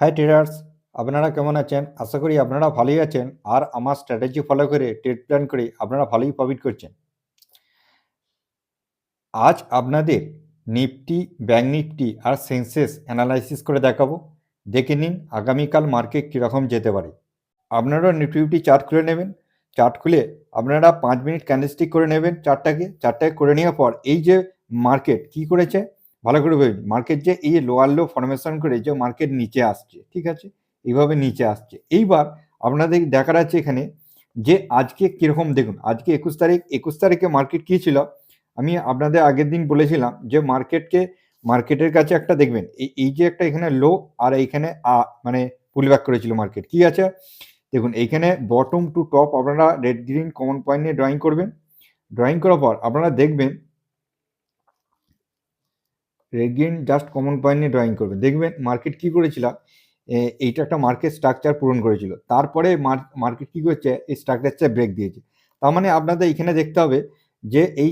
High traders আপনারা কেমন আছেন? আশা করি আপনারা ভালোই আছেন। আর আমার স্ট্র্যাটেজি ফলো করে ট্রেড প্ল্যান করে আপনারা ভালোই প্রফিট করছেন। আজ আপনাদের নিফটি ব্যাঙ্ক নিফটি আর সেন্সেস অ্যানালাইসিস করে দেখাবো। দেখে নিন আগামীকাল মার্কেট কীরকম যেতে পারে। আপনারা নিফটি চার্ট খুলে নেবেন। চার্ট খুলে আপনারা পাঁচ মিনিট ক্যান্ডেলস্টিক করে নেবেন। চারটাকে চারটাকে করে নেওয়ার পর এই যে মার্কেট কি করেছে? ভালো করে ভাবুন মার্কেট যে এই লোয়ার লো ফরমেশন করে যে মার্কেট নিচে আসছে, ঠিক আছে? এইভাবে নিচে আসছে। এইবার আপনাদের দেখা যাচ্ছে এখানে যে আজকে কীরকম, দেখুন, আজকে একুশ তারিখ, একুশ তারিখে মার্কেট কী ছিল? আমি আপনাদের আগের দিন বলেছিলাম যে মার্কেটকে মার্কেটের কাছে একটা দেখবেন, এই যে একটা এখানে লো আর এইখানে মানে পুল ব্যাক করেছিল মার্কেট কি আছে? দেখুন, এইখানে বটম টু টপ আপনারা রেড গ্রিন কমন পয়েন্ট নিয়ে ড্রয়িং করবেন। ড্রয়িং করার পর আপনারা দেখবেন red green just common point নিয়ে ড্রয়িং করবেন দেখবেন মার্কেট কি করেছিল? এইটা একটা মার্কেট স্ট্রাকচার পূরণ করেছিল। তারপরে মার্কেট কি করছে? এই স্ট্রাকচারটা ব্রেক দিয়েছে। তার মানে আপনাদের এখানে দেখতে হবে যে এই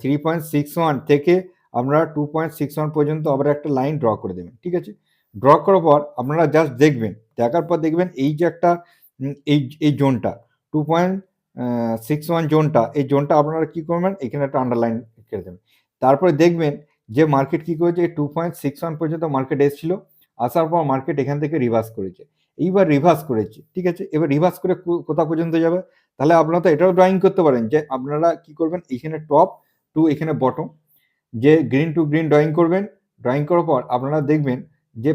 থ্রি পয়েন্ট সিক্স ওয়ান থেকে আপনারা টু পয়েন্ট সিক্স ওয়ান পর্যন্ত আবার একটা লাইন ড্র করে দেবেন, ঠিক আছে? ড্র করার পর আপনারা জাস্ট দেখবেন, দেখার পর দেখবেন এই যে একটা এই এই জোনটা টু পয়েন্ট সিক্স ওয়ান জোনটা এই জোনটা আপনারা কি করবেন? এখানে একটা আন্ডারলাইন করে দেবেন। তারপরে দেখবেন যে মার্কেট কি করেছে? টু পয়েন্ট সিক্স ওয়ান পর্যন্ত মার্কেট এসেছিল, আসার পর মার্কেট এখান থেকে রিভার্স করেছে। এইবার রিভার্স করেছে, ঠিক আছে? এবার রিভার্স করে কোথা পর্যন্ত যাবে? তাহলে আপনারা তো এটাও ড্রয়িং করতে পারেন যে আপনারা কি করবেন? এখানে টপ টু এখানে বটম যে গ্রিন টু গ্রিন ড্রয়িং করবেন। ড্রয়িং করার পর আপনারা দেখবেন যে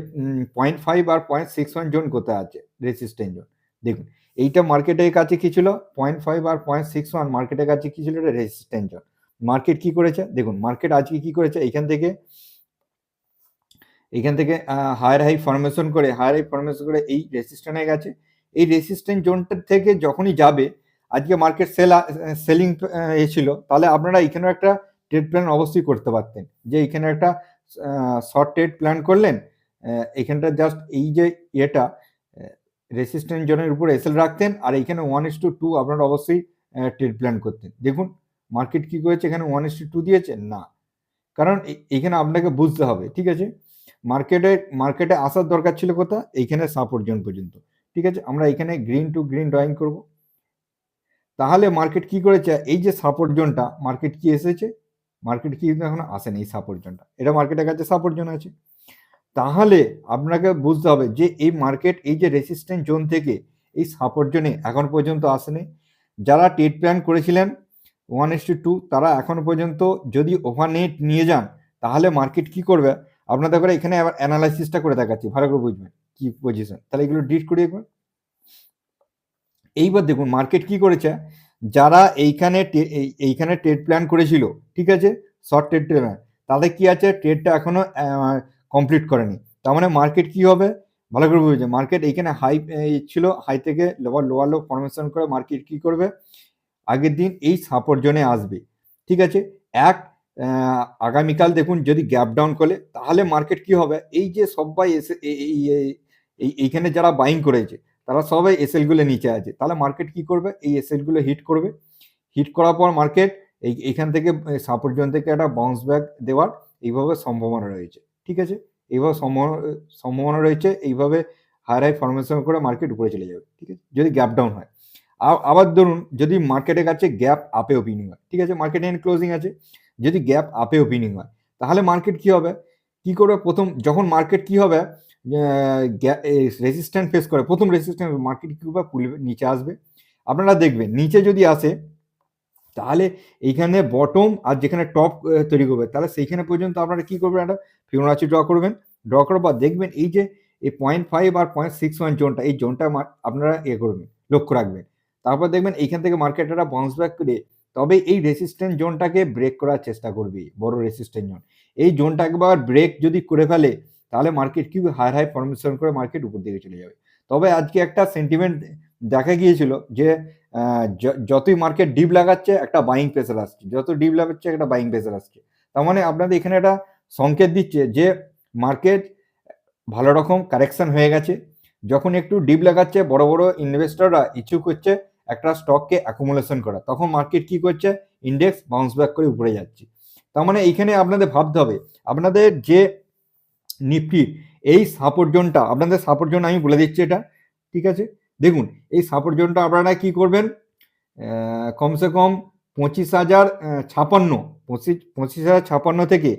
পয়েন্ট ফাইভ আর পয়েন্ট সিক্স ওয়ান জোন কোথায় আছে? রেসিস্ট্যান্ট জোন দেখুন, এইটা মার্কেটের কাছে কি ছিল? পয়েন্ট ফাইভ আর পয়েন্ট সিক্স ওয়ান মার্কেটের কাছে কি ছিল? এটা রেসিস্ট্যান্ট জোন মার্কেট কি করেছে? দেখুন মার্কেট আজকে কি করেছে? এখান থেকে এখান থেকে হায়ার হাই ফরমেশন করে হায়ার হাই ফরমেশন করে এই রেসিস্ট্যান্ট রেসিস্ট্যান্টে গেছে। এই রেসিস্ট্যান্ট জোনটার থেকে যখনই যাবে, আজকে মার্কেট সেল সেলিং এসেছিল তাহলে আপনারা এখানেও একটা ট্রেড প্ল্যান অবশ্যই করতে পারতেন। যে এখানে একটা শর্ট ট্রেড প্ল্যান করলেন এখানটা জাস্ট এই যে ইয়েটা রেসিস্ট্যান্ট জোনের উপর এসেল রাখতেন, আর এখানে ওয়ান ইস টু টু আপনারা অবশ্যই ট্রেড প্ল্যান করতেন। দেখুন মার্কেট কি করেছে? এখানে ওয়ান ইস টু দিয়েছে? না। কারণ এখানে আপনাকে বুঝতে হবে, ঠিক আছে? মার্কেটে মার্কেটে আসার দরকার ছিল কোথা এইখানে সাপোর্ট জোন পর্যন্ত। ঠিক আছে? আমরা এখানে গ্রিন টু গ্রিন ড্রয়িং করব। তাহলে মার্কেট কি করেছে? এই যে সাপোর্ট জোনটা মার্কেট কি এসেছে? মার্কেট কি এখন আসেনি এই সাপোর্ট জোনটা এটা মার্কেটের কাছে সাপোর্ট জোন আছে। তাহলে আপনাকে বুঝতে হবে যে এই মার্কেট, এই যে রেসিস্ট্যান্ট জোন থেকে এই সাপোর্ট জোনে এখন পর্যন্ত আসেনি। যারা ট্রেড প্ল্যান করেছিলেন ওয়ান এস টু তারা এখন পর্যন্ত যদি ওভারনেট নিয়ে যান, তাহলে মার্কেট কি করবে? আপনাদের করে এখানে আবার অ্যানালাইসিসটা করে দেখাচ্ছি ভালো করে বুঝবেন কি পজিশন তাহলে এগুলো ডিট করি একবার। এইবার দেখুন মার্কেট কি করেছে? যারা এইখানে এই- এইখানে ট্রেড প্ল্যান করেছিল, ঠিক আছে? শর্ট ট্রেড প্ল্যান তাদের কি আছে? ট্রেডটা এখনও কমপ্লিট করেনি। তার মানে মার্কেট কি হবে? ভালো করে বুঝছে মার্কেট এইখানে হাই ছিল হাই থেকে লোয়ার লোয়ার লো ফরমেশন করে মার্কেট কি করবে? আগের দিন এই সাপোর্ট জোনে আসবে। ঠিক আছে? এক আগামীকাল দেখুন যদি গ্যাপ ডাউন করে, তাহলে মার্কেট কি হবে? এই যে সবাই এসে এই- এই- এই- এই- এইখানে যারা বাইং করেছে, তারা সবাই এসএলগুলো নিচে আছে। তাহলে মার্কেট কি করবে? এই এসএলগুলো হিট করবে। হিট করার পর মার্কেট এই, এইখান থেকে সাপোর্ট জোন থেকে একটা বাউন্স ব্যাক দেওয়ার এইভাবে সম্ভাবনা রয়েছে। ঠিক আছে? এইভাবে সম্ভাবনা রয়েছে। এইভাবে হায়ার হাই ফরমেশন করে মার্কেট উপরে চলে যাবে। ঠিক আছে? যদি গ্যাপ ডাউন হয়। আবার ধরুন, যদি মার্কেটের কাছে গ্যাপ আপে ওপিনিং হয়, ঠিক আছে? মার্কেট এন্ড ক্লোজিং আছে। যদি গ্যাপ আপে ওপিনিং হয়, তাহলে মার্কেট কি হবে? কি করবে প্রথম, যখন মার্কেট কি হবে রেজিস্ট্যান্ট ফেস করে, প্রথম রেজিস্ট্যান্ট মার্কেট কি পুল নিচে আসবে। আপনারা দেখবেন, নিচে যদি আসে, তাহলে এইখানে বটম আর যেখানে টপ তৈরি করবে, তাহলে সেইখানে পর্যন্ত আপনারা কী করবেন? একটা ফিবোনাচি ড্র করবেন। ড্র করার পর দেখবেন এই যে, এই পয়েন্ট ফাইভ আর পয়েন্ট সিক্স ওয়ান জোনটা এই জোনটা আপনারা ইয়ে করবেন, লক্ষ্য রাখবেন। তারপর দেখবেন এইখান থেকে মার্কেট বাউন্স ব্যাক করে তবে এই রেসিস্ট্যান্ট জোনটাকে ব্রেক করার চেষ্টা করবে, বড় রেসিস্ট্যান্ট জোন এই জোনটা একবার ব্রেক যদি করে ফেলে, তাহলে মার্কেট কি হাই হাই ফরমেশন করে মার্কেট উপর দিকে চলে যাবে। তবে আজকে একটা সেন্টিমেন্ট দেখা গিয়েছিল যে যতই মার্কেট ডিপ লাগাচ্ছে, একটা বাইং প্রেসার আসছে। যত ডিপ লাগাচ্ছে, একটা বাইং প্রেসার আসছে। তার মানে আপনাদের এখানে একটা সংকেত দিচ্ছে যে মার্কেট ভালো রকম কারেকশন হয়ে গেছে। যখন একটু ডিপ লাগাচ্ছে, বড় বড় ইনভেস্টররা ইচ্ছুক হচ্ছে একটা স্টককে অ্যাকুমুলেশন করা। তখন মার্কেট কি করছে? ইন্ডেক্স বাউন্স ব্যাক করে উপরে যাচ্ছে। তার মানে এইখানে আপনাদের ভাবতে হবে, আপনাদের যে নিফটি এই সাপোর্ট জোনটা আপনাদের সাপোর্ট জোন আমি বলে দিচ্ছি এটা, ঠিক আছে? দেখুন, এই সাপোর্ট জোনটা আপনারা কি করবেন? কমসে কম পঁচিশ হাজার ছাপান্ন, পঁচিশ পঁচিশ হাজার ছাপান্ন থেকে,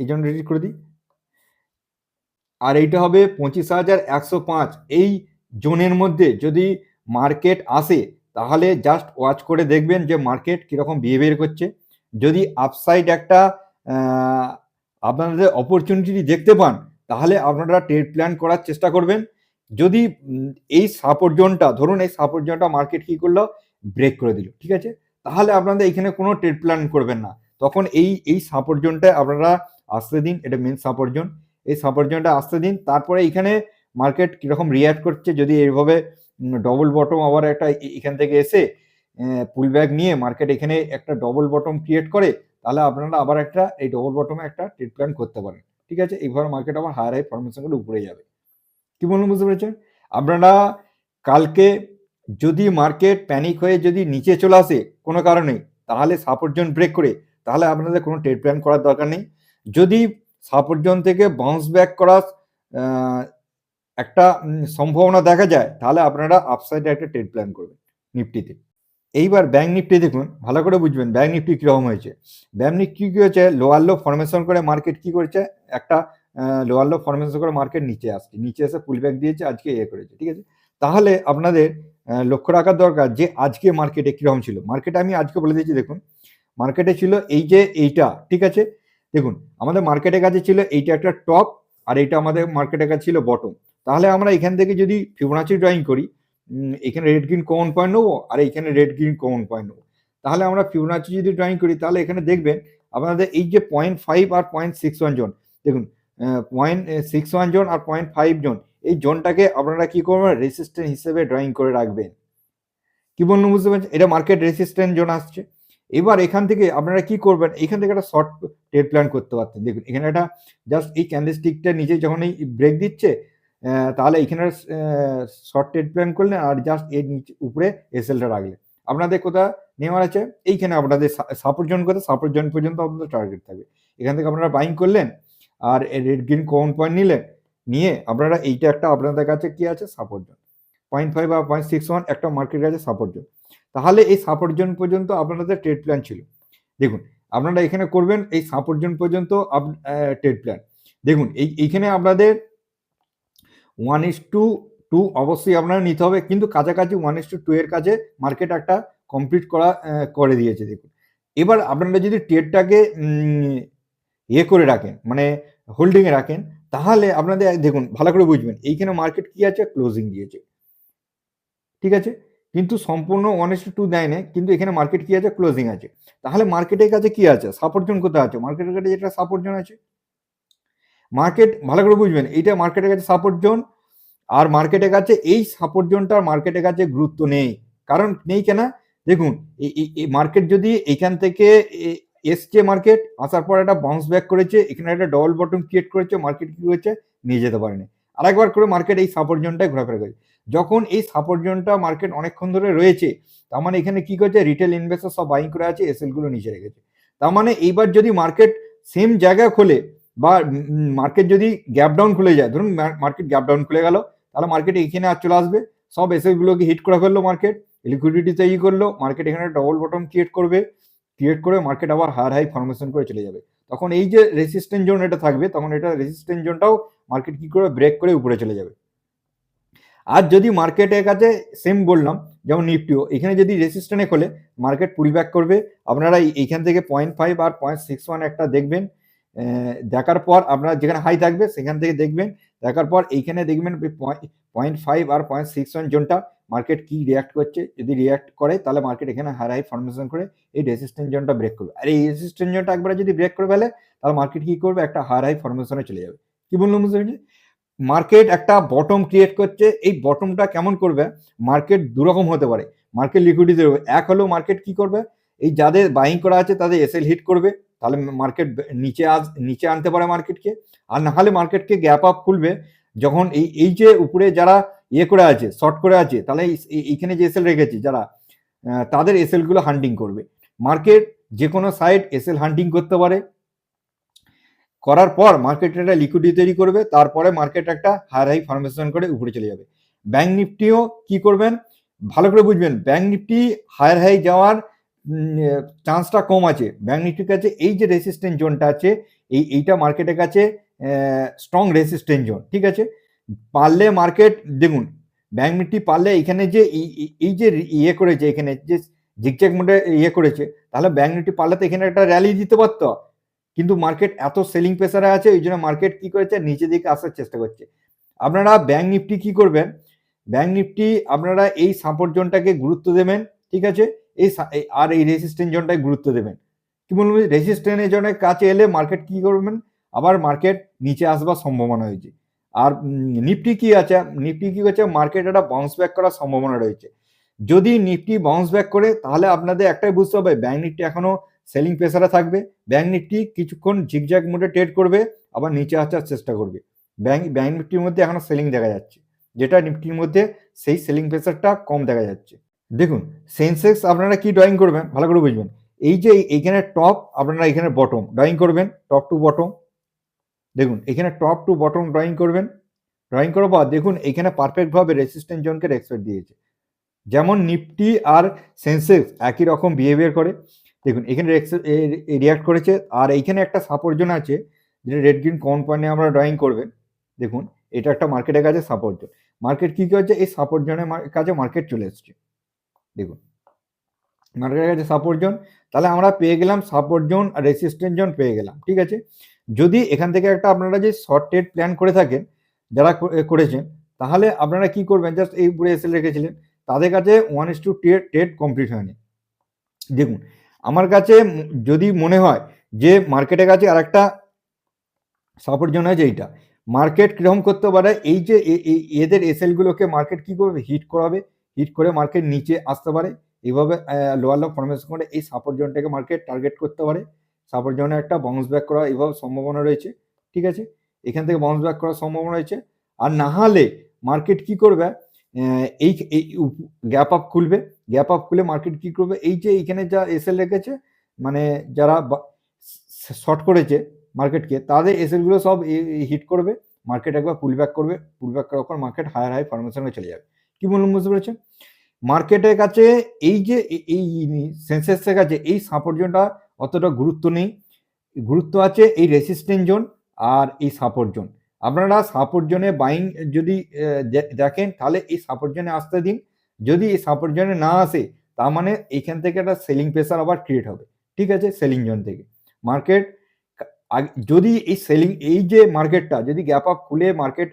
এই জন্য রেডি করে দিই। আর এইটা হবে পঁচিশ হাজার একশো পাঁচ, এই জোনের মধ্যে যদি মার্কেট আসে, তাহলে জাস্ট ওয়াচ করে দেখবেন যে মার্কেট কীরকম বিহেভিয়ার করছে। যদি আপসাইড একটা আপনাদের অপরচুনিটি দেখতে পান, তাহলে আপনারা ট্রেড প্ল্যান করার চেষ্টা করবেন। যদি এই সাপোর্ট জোনটা ধরুন এই সাপোর্ট জোনটা মার্কেট কি করল? ব্রেক করে দিল, ঠিক আছে? তাহলে আপনাদের এখানে কোনো ট্রেড প্ল্যান করবেন না। তখন এই এই সাপোর্ট জোনটায় আপনারা আসতে দিন, এটা মেন সাপোর্ট জোন এই সাপোর্ট জোনটা আসতে দিন, তারপরে এখানে মার্কেট কীরকম রিয়াক্ট করছে, যদি এইভাবে ডবল বটম আবার একটা এখান থেকে এসে পুল ব্যাগ নিয়ে মার্কেট এখানে একটা ডবল বটম ক্রিয়েট করে, তাহলে আপনারা আবার একটা এই ডবল বটমে একটা ট্রেড প্ল্যান করতে পারেন। ঠিক আছে? এইভাবে মার্কেট আবার হায়ার হাই ফরমেশন করে উপরে যাবে। কি বলুন বুঝতে পেরেছেন? আপনারা কালকে যদি মার্কেট প্যানিক হয়ে যদি নিচে চলে আসে, কোনো কারণে, তাহলে সাপোর্ট জোন ব্রেক করে, তাহলে আপনাদের কোনো ট্রেড প্ল্যান করার দরকার নেই। যদি সাপোর্ট জোন থেকে বাউন্স ব্যাক করার একটা সম্ভাবনা দেখা যায়, তাহলে আপনারা আপসাইডে একটা ট্রেড প্ল্যান করবেন নিফটিতে। এইবার ব্যাঙ্ক নিফটি দেখুন, ভালো করে বুঝবেন ব্যাঙ্ক নিফটি কীরকম হয়েছে? ব্যাঙ্ক নিফটি কী হয়েছে লোয়ার লো ফরমেশন করে মার্কেট কি করেছে? একটা লোয়ার লো ফরমেশন করে মার্কেট নিচে আসছে, নিচে এসে পুল ব্যাক দিয়েছে, আজকে এ করেছে, ঠিক আছে? তাহলে আপনাদের লক্ষ্য রাখার দরকার যে আজকে মার্কেটে কীরকম ছিল। মার্কেটে আমি আজকে বলে দিয়েছি, দেখুন মার্কেটে ছিল এই যে এইটা, ঠিক আছে? দেখুন, আমাদের মার্কেটের কাছে ছিল এইটা একটা টপ আর এইটা আমাদের মার্কেটের কাছে ছিল বটম তাহলে আমরা এখান থেকে যদি ফিবোনাচি ড্রয়িং করি এখানে রেড গ্রিন কমন পয়েন্ট নেব আর এখানে রেড গ্রিন কমন পয়েন্ট নেব। তাহলে আমরা ফিবোনাচি যদি ড্রয়িং করি, তাহলে এখানে দেখবেন আপনাদের এই যে পয়েন্ট ফাইভ আর পয়েন্ট সিক্স ওয়ান জোন দেখুন পয়েন্ট সিক্স ওয়ান জোন আর পয়েন্ট ফাইভ জোন এই জোনটাকে আপনারা কী করবেন? রেসিস্ট্যান্ট হিসেবে ড্রয়িং করে রাখবেন। কী বলুন বুঝতে পারছেন? এটা মার্কেট রেসিস্ট্যান্ট জোন আসছে। এবার এখান থেকে আপনারা কি করবেন? এখান থেকে একটা শর্ট ট্রেড প্ল্যান করতে পারতেন। দেখুন, এখানে একটা জাস্ট এই ক্যান্ডেলস্টিকটা নিচে যখন এই ব্রেক দিচ্ছে তাহলে এখানে শর্ট ট্রেড প্ল্যান করলেন আর জাস্ট এর নিচে, উপরে এসএলটা রাখলেন। আপনাদের কোথা নেওয়ার আছে? এইখানে আপনাদের সাপোর্ট জোন কোথায়? সাপোর্ট জোন পর্যন্ত আপনাদের টার্গেট থাকবে। এখান থেকে আপনারা বাইং করলেন আর রেড গ্রিন কমন পয়েন্ট নিলেন। নিয়ে আপনারা এইটা একটা আপনাদের কাছে কি আছে? সাপোর্ট জোন পয়েন্ট ফাইভ বা পয়েন্ট সিক্স ওয়ান একটা মার্কেটের কাছে সাপোর্ট জোন তাহলে এই সাপোর্ট জোন পর্যন্ত আপনাদের ট্রেড প্ল্যান ছিল। দেখুন, আপনারা এখানে করবেন এই সাপোর্ট জোন পর্যন্ত ট্রেড প্ল্যান দেখুন, এই, এইখানে আপনাদের ওয়ান ইস টু টু অবশ্যই আপনারা নিতে হবে, কিন্তু কাছাকাছি ওয়ান ইস টু টু এর কাছে মার্কেট একটা কমপ্লিট করা করে দিয়েছে, দেখুন। এবার আপনারা যদি ট্রেডটাকে ইয়ে করে রাখেন মানে হোল্ডিংয়ে রাখেন, তাহলে আপনাদের, দেখুন, ভালো করে বুঝবেন, এইখানে মার্কেট কি আছে? ক্লোজিং দিয়েছে। ঠিক আছে? কিন্তু সম্পূর্ণ ওয়ান ইস টু দেয় না কিন্তু এখানে মার্কেট কি আছে? ক্লোজিং আছে। তাহলে মার্কেটের কাছে কি আছে? সাপোর্ট জোন কোথায় আছে? মার্কেটের কাছে যেটা সাপোর্ট জোন আছে মার্কেট ভালো করে বুঝবেন, এইটা মার্কেটের কাছে সাপোর্ট জোন আর মার্কেটের কাছে, এই সাপোর্ট জোনটার মার্কেটের কাছে গুরুত্ব নেই। কারণ নেই কেন? দেখুন, এই মার্কেট যদি এখান থেকে এসছে মার্কেট আসার পর একটা বাউন্স ব্যাক করেছে, এখানে একটা ডবল বটম ক্রিয়েট করেছে মার্কেট কি হয়েছে? নিয়ে যেতে পারেনি। আরেকবার করে মার্কেট এই সাপোর্ট জোনটায় ঘোরাফেরা করে। যখন এই সাপোর্ট জোনটা মার্কেট অনেকক্ষণ ধরে রয়েছে, তার মানে এখানে কি করছে? রিটেল ইনভেস্টর সব বাইং করে আছে এসএলগুলো নিচে রেখেছে। তার মানে এইবার যদি মার্কেট সেম জায়গায় খোলে বা মার্কেট যদি গ্যাপ ডাউন খুলে যায়, ধরুন মার্কেট গ্যাপ ডাউন খুলে গেল, তাহলে মার্কেট এখানে আর চলে আসবে। সব এসএল গুলোকে হিট করে ফেলল মার্কেট লিকুইডিটি তৈরি করল মার্কেট এখানে ডবল বটম ক্রিয়েট করবে ক্রিয়েট করে মার্কেট আবার হায়ার হাই ফরমেশন করে চলে যাবে। তখন এই যে রেসিস্ট্যান্ট জোন এটা থাকবে, তখন এটা রেসিস্ট্যান্ট জোনটাও মার্কেট কি করে ব্রেক করে উপরে চলে যাবে। আর যদি মার্কেটের কাছে সেম বললাম, যেমন নিফটিও এখানে যদি রেসিস্ট্যান্টে খোলে মার্কেট পুল ব্যাক করবে। আপনারা এইখান থেকে পয়েন্ট ফাইভ আর পয়েন্ট সিক্স ওয়ান একটা দেখবেন দেখার পর আপনারা যেখানে হাই থাকবে, সেখান থেকে দেখবেন। দেখার পর এইখানে দেখবেন পয়েন্ট ফাইভ আর পয়েন্ট সিক্স ওয়ান জোনটা মার্কেট কি রিয়াক্ট করছে। যদি রিয়াক্ট করে, তাহলে মার্কেট এখানে হাই হাই ফরমেশন করে এই রেসিস্ট্যান্ট জোনটা ব্রেক করবে। আর এই রেসিস্ট্যান্ট জোনটা একবার যদি ব্রেক করে ফেলে, তাহলে মার্কেট কি করবে? একটা হাই হাই ফরমেশনে চলে যাবে। কি বললাম বুঝতে মার্কেট একটা বটম ক্রিয়েট করছে। এই বটমটা কেমন করবে? মার্কেট দুরকম হতে পারে। মার্কেট লিকুইডিটি এক হলো মার্কেট কি করবে? এই যাদের বাইং করা আছে, তাদের এসএল হিট করবে। তাহলে মার্কেট নিচে আস নিচে আনতে পারে মার্কেটকে আর না হলে মার্কেটকে গ্যাপ আপ খুলবে যখন এই এই যে উপরে যারা ইয়ে করে আছে শর্ট করে আছে, তাহলে এই- এই- এইখানে যে এসএল রেখেছে যারা তাদের এসএলগুলো হান্টিং করবে। মার্কেট যে কোনো সাইড এসএল হান্টিং করতে পারে। করার পর মার্কেট একটা লিকুইডিটি তৈরি করবে, তারপরে মার্কেট একটা হায়ার হাই ফরমেশন করে উপরে চলে যাবে। ব্যাংক নিফটিও কি করবেন? ভালো করে বুঝবেন ব্যাংক নিফটি হায়ার হাই যাওয়ার চান্সটা কম আছে। ব্যাংক নিফটির কাছে এই যে রেসিস্ট্যান্ট জোনটা আছে, এই, এইটা মার্কেটের কাছে স্ট্রং রেসিস্ট্যান্ট জোন ঠিক আছে? পারলে মার্কেট দেখুন ব্যাংক নিফটি পারলে এখানে যে এই- যে ইয়ে করেছে, এখানে যে জিগজ্যাগ মোটে ইয়ে করেছে, তাহলে ব্যাংক নিফটি পারলে তো এখানে একটা র্যালি দিতে পারতো। কিন্তু মার্কেট এত সেলিং প্রেসারে আছে ওই জন্য মার্কেট কি করেছে? নিচে দিকে আসার চেষ্টা করছে। আপনারা ব্যাংক নিফটি কি করবেন? ব্যাংক নিফটি আপনারা এই সাপোর্ট জোনটাকে গুরুত্ব দেবেন, ঠিক আছে? এই আর এই রেসিস্ট্যান্ট জোনটায় গুরুত্ব দেবেন। কি বলব? রেসিস্ট্যান্ট জোনের কাছে এলে মার্কেট কি করবেন? আবার মার্কেট নিচে আসবার সম্ভাবনা হয়েছে আর নিফটি কি আছে? নিফটি কি করছে মার্কেট একটা বাউন্স ব্যাক করার সম্ভাবনা রয়েছে। যদি নিফটি বাউন্স ব্যাক করে, তাহলে আপনাদের একটাই বুঝতে হবে ব্যাংক নিফটি এখনও সেলিং প্রেসারে থাকবে। ব্যাঙ্ক নিফটি কিছুক্ষণ ঝিকঝ্যাক মোডে ট্রেড করবে, আবার নিচে আসার চেষ্টা করবে। ব্যাংক ব্যাংক নিফটির মধ্যে এখনও সেলিং দেখা যাচ্ছে। যেটা নিফটির মধ্যে সেই সেলিং প্রেসারটা কম দেখা যাচ্ছে। দেখুন সেন্সেক্স আপনারা কি ড্রয়িং করবেন? ভালো করে বুঝবেন। এই যে এইখানে টপ আপনারা এখানে বটম ড্রয়িং করবেন টপ টু বটম দেখুন, এখানে টপ টু বটম ড্রয়িং করবেন। ড্রয়িং করার পর দেখুন, এখানে পারফেক্টভাবে রেসিস্ট্যান্ট জোনকে রেসপেক্ট দিয়েছে। যেমন নিফটি আর সেন্সেক্স একই রকম বিহেভিয়ার করে। দেখুন, এখানে রিয়াক্ট করেছে। আর এইখানে একটা সাপোর্ট জোন আছে, যেটা রেড গ্রিন কমন পয়েন্টে আমরা ড্রয়িং করবেন। দেখুন, এটা একটা মার্কেটের কাছে সাপোর্ট জোন মার্কেট কি করছে? এই সাপোর্ট জোনের কাছে মার্কেট চলে এসছে। দেখুন। মার্কেটের কাছে সাপোর্ট জোন তাহলে আমরা পেয়ে গেলাম সাপোর্ট জোন আর রেসিস্ট্যান্ট জোন পেয়ে গেলাম, ঠিক আছে? যদি এখান থেকে একটা আপনারা যে শর্ট ট্রেড প্ল্যান করে থাকেন, যারা করেছেন, তাহলে আপনারা কি করবেন? জাস্ট এই উপরে এসে রেখেছিলেন, তাদের কাছে one is two trade trade complete হয়নি। দেখুন, আমার কাছে যদি মনে হয় যে মার্কেটের কাছে আরেকটা সাপোর্ট জোন আছে এইটা মার্কেট কীরকম করতে পারে? এই যে এদের এসএলগুলোকে মার্কেট কি করবে? হিট করাবে। হিট করে মার্কেট নিচে আসতে পারে। এইভাবে লোয়ার লো ফরমেশন করে এই সাপোর্ট জোনটাকে মার্কেট টার্গেট করতে পারে। সাপোর্ট জোনে একটা বাউন্স ব্যাক করা এইভাবে সম্ভাবনা রয়েছে, ঠিক আছে? এখান থেকে বাউন্স ব্যাক করার সম্ভাবনা রয়েছে। আর না হলে মার্কেট কি করবে? এই গ্যাপ আপ খুলবে। গ্যাপ আপ খুলে মার্কেট কি করবে? এই যে এইখানে যা এসএল রেখেছে মানে যারা শর্ট করেছে মার্কেটকে তাদের এসএলগুলো সব হিট করবে। মার্কেট একবার পুল ব্যাক করবে। পুল ব্যাক করার পর মার্কেট হায়ার হাই ফরমেশনে চলে যাবে। কি বলুন বুঝতে পেরেছেন? মার্কেটের কাছে এই যে এই সেন্সেক্সের কাছে এই সাপোর্ট জোনটা অতটা গুরুত্ব নেই। গুরুত্ব আছে এই রেসিস্ট্যান্ট জোন আর এই সাপোর্ট জোন আপনারা সাপোর্ট জোনে বাইং যদি দেখেন তাহলে এই সাপোর্ট জোনে আসতে দিন। যদি এই সাপোর্ট জোনে না আসে, তার মানে এইখান থেকে একটা সেলিং প্রেসার আবার ক্রিয়েট হবে। ঠিক আছে? সেলিং জোন থেকে। মার্কেট যদি এই সেলিং এই যে মার্কেটটা যদি গ্যাপ আপ খুলে মার্কেট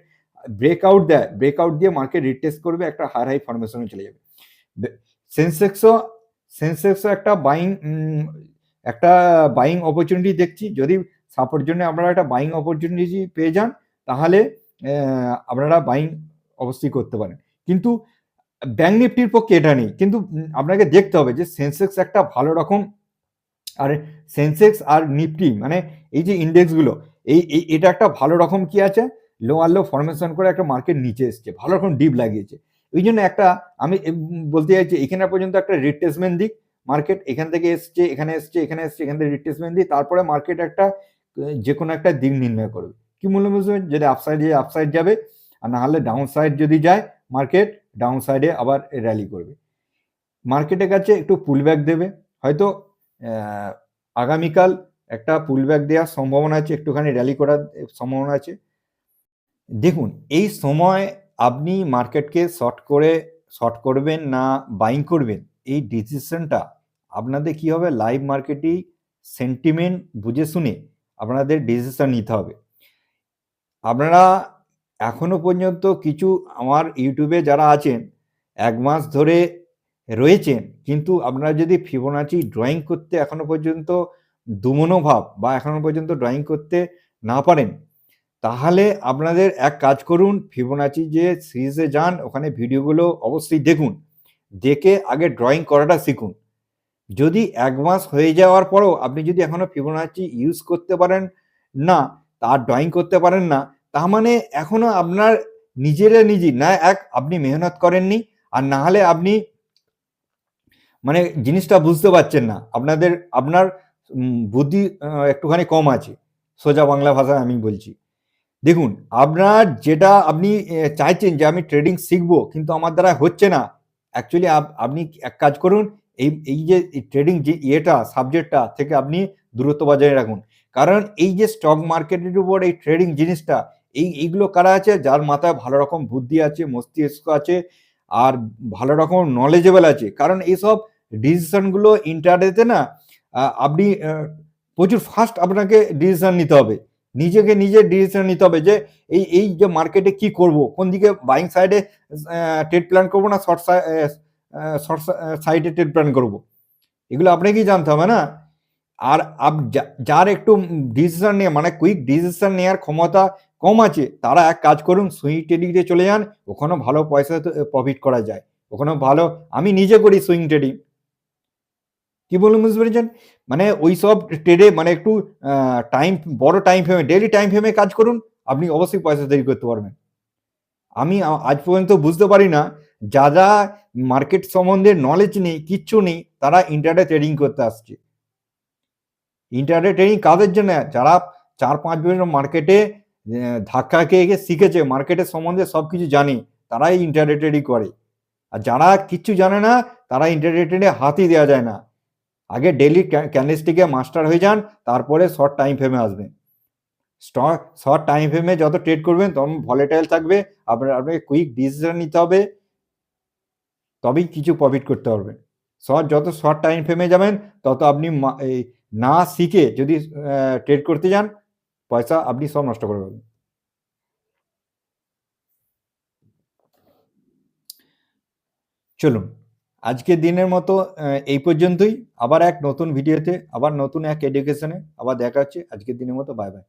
ব্রেকআউট দেয় ব্রেকআউট দিয়ে মার্কেট রিটেস্ট করবে, একটা হাই হাই ফরমেশনে চলে যাবে। সেন্সেক্সও সেন্সেক্সও একটা বাইং একটা বাইং অপরচুনিটি দেখছি। যদি সাপোর্ট জন্য আপনারা একটা বাইং অপরচুনিটি পেয়ে যান, তাহলে আপনারা বাইং অবশ্যই করতে পারেন। কিন্তু ব্যাংক নিফটির পক্ষে এটা নেই। কিন্তু আপনাকে দেখতে হবে যে সেন্সেক্স একটা ভালো রকম, আর সেন্সেক্স আর নিফটি মানে এই যে ইন্ডেক্সগুলো এই- এটা একটা ভালো রকম কি আছে? লো আর লো ফরমেশন করে একটা মার্কেট নিচে এসছে। ভালো রকম ডিপ লাগিয়েছে। ওই জন্য একটা আমি বলতে চাইছি এখানে পর্যন্ত একটা রিট্রেসমেন্ট দিক। মার্কেট এখান থেকে এসছে, এখানে এসছে এখানে এসছে, এখান থেকে রিট্রেসমেন্ট দিই তারপরে মার্কেট একটা, যে কোনো একটা দিক নির্ণয় করবে। কি মূল্য বুঝবেন যদি আপসাইড যে আপসাইড যাবে, আর না হলে ডাউন সাইড যদি যায় মার্কেট ডাউন সাইডে আবার র্যালি করবে। মার্কেটের কাছে একটু পুলব্যাক দেবে। হয়তো আগামীকাল একটা পুলব্যাক দেওয়ার সম্ভাবনা আছে, একটুখানি র্যালি করার সম্ভাবনা আছে। দেখুন, এই সময় আপনি মার্কেটকে শর্ট করে, শর্ট করবেন না বাইং করবেন, এই ডিসিশনটা আপনাদের কি হবে? লাইভ মার্কেটেই সেন্টিমেন্ট বুঝে শুনে আপনাদের ডিসিশন নিতে হবে। আপনারা এখনও পর্যন্ত কিছু আমার ইউটিউবে যারা আছেন, এক মাস ধরে রয়েছেন, কিন্তু আপনারা যদি ফিবোনাচি ড্রয়িং করতে এখনও পর্যন্ত দুমনোভাব বা এখনও পর্যন্ত ড্রয়িং করতে না পারেন তাহলে আপনাদের এক কাজ করুন, ফিবোনাচি যে সিরিজে যান, ওখানে ভিডিওগুলো অবশ্যই দেখুন। দেখে আগে ড্রয়িং করাটা শিখুন। যদি এক মাস হয়ে যাওয়ার পরও আপনি যদি এখনও ফিবোনাচি ইউজ করতে পারেন না, তার ড্রয়িং করতে পারেন না, তার মানে এখনও আপনার নিজেরা নিজে না এক আপনি মেহনত করেননি, আর না হলে আপনি মানে জিনিসটা বুঝতে পারছেন না। আপনাদের, আপনার বুদ্ধি একটুখানি কম আছে। সোজা বাংলা ভাষায় আমি বলছি। দেখুন, আপনার যেটা আপনি চাইছেন যে আমি ট্রেডিং শিখব, কিন্তু আমার দ্বারা হচ্ছে না। অ্যাকচুয়ালি আপনি এক কাজ করুন, এই এই যে ট্রেডিং যে ইয়েটা সাবজেক্টটা থেকে আপনি দূরত্ব বজায় রাখুন। কারণ এই যে স্টক মার্কেটের উপর এই ট্রেডিং জিনিসটা, এই, এইগুলো কারা আছে? যার মাথায় ভালো রকম বুদ্ধি আছে, মস্তিষ্ক আছে, আর ভালো রকম নলেজেবল আছে। কারণ এইসব ডিসিশনগুলো ইন্টারনেটে না আপনি প্রচুর ফাস্ট আপনাকে ডিসিশন নিতে হবে। নিজেকে নিজে ডিসিশন নিতে হবে যে এই এই যে মার্কেটে কি করব? কোন দিকে বাইং সাইডে ট্রেড প্ল্যান করব না শর্ট শর্ট সাইডে ট্রেড প্ল্যান করব? এগুলো আপনাকেই জানতে হবে না? আর আপ- যার একটু ডিসিশন নিয়ে মানে কুইক ডিসিশন নেওয়ার ক্ষমতা কম আছে, তারা এক কাজ করুন সুইং ট্রেডিংয়ে চলে যান, ওখানেও ভালো পয়সা প্রফিট করা যায়। ওখানেও ভালো, আমি নিজে করি সুইং ট্রেডিং কি বলুন বুঝতে পেরেছেন? মানে ওই সব ট্রেডে মানে একটু টাইম বড় টাইম ফ্রেমে ডেলি টাইম ফ্রেমে কাজ করুন, আপনি অবশ্যই পয়সা তৈরি করতে পারবেন। আমি আজ পর্যন্ত বুঝতে পারি না, যা যা মার্কেট সম্বন্ধে নলেজ নেই, কিচ্ছু নেই, তারা ইন্টারনেট ট্রেডিং করতে আসছে। ইন্টারনেট ট্রেডিং কাদের জন্য? যারা চার পাঁচ বছর মার্কেটে ধাক্কা খেয়ে শিখেছে মার্কেটের সম্বন্ধে সব কিছু জানে, তারাই ইন্টারনেট ট্রেডিং করে। আর যারা কিচ্ছু জানে না, তারা ইন্টারনেট ট্রেডে হাতই দেওয়া যায় না। আগে ডেলি ক্যান্ডেলস্টিকে মাস্টার হয়ে যান, তারপরে শর্ট টাইম ফ্রেমে আসবেন। স্টক শর্ট টাইম ফ্রেমে যত ট্রেড করবেন তখন ভলেটাইল থাকবে, আপনার, আপনাকে কুইক ডিসিশন নিতে হবে, তবেই কিছু প্রফিট করতে পারবেন। শর্ট, যত শর্ট টাইম ফ্রেমে যাবেন, তত আপনি না শিখে যদি ট্রেড করতে যান, পয়সা আপনি সব নষ্ট করে পাবেন চলুন। আজকের দিনের মতো এই পর্যন্তই। আবার এক নতুন ভিডিওতে আবার নতুন এক এডুকেশনে আবার দেখা হচ্ছে। আজকের দিনের মতো বাই বাই